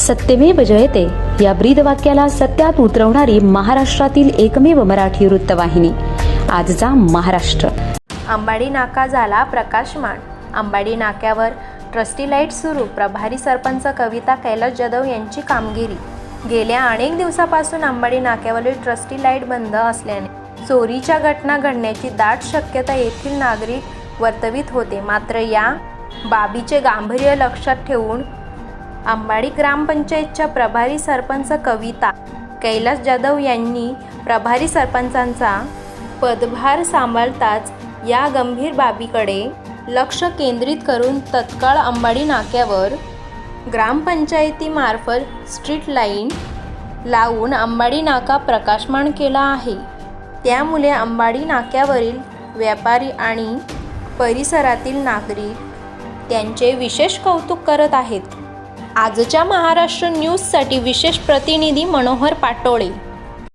सत्यमेव जयते. या ब्रीद वाक्याला सत्यात उतरवणारी महाराष्ट्रातील एकमेव मराठी वृत्तवाहिनी. आजचा महाराष्ट्र. अंबाडी नाका झाला प्रकाशमान. अंबाडी नाक्यावर ट्रस्टी लाइट सुरू प्रभारी सरपंच कविता कैलास जाधव यांची कामगिरी. गेल्या अनेक दिवसापासून अंबाडी नाक्यावरील ट्रस्टी लाइट बंद असल्याने चोरीच्या घटना घडण्याची दाट शक्यता येथील नागरिक वर्तवित होते. मात्र या बाबीचे गांभीर्य लक्षात ठेवून अंबाडी ग्रामपंचायतच्या प्रभारी सरपंच कविता कैलास जाधव यांनी प्रभारी सरपंचांचा पदभार सांभाळताच या गंभीर बाबीकडे लक्ष केंद्रित करून तत्काळ अंबाडी नाक्यावर ग्रामपंचायतीमार्फत स्ट्रीट लाईन लावून अंबाडी नाका प्रकाशमान केला आहे. त्यामुळे अंबाडी नाक्यावरील व्यापारी आणि परिसरातील नागरिक त्यांचे विशेष कौतुक करत आहेत. आजच्या महाराष्ट्र न्यूजसाठी विशेष प्रतिनिधी मनोहर पाटोळे.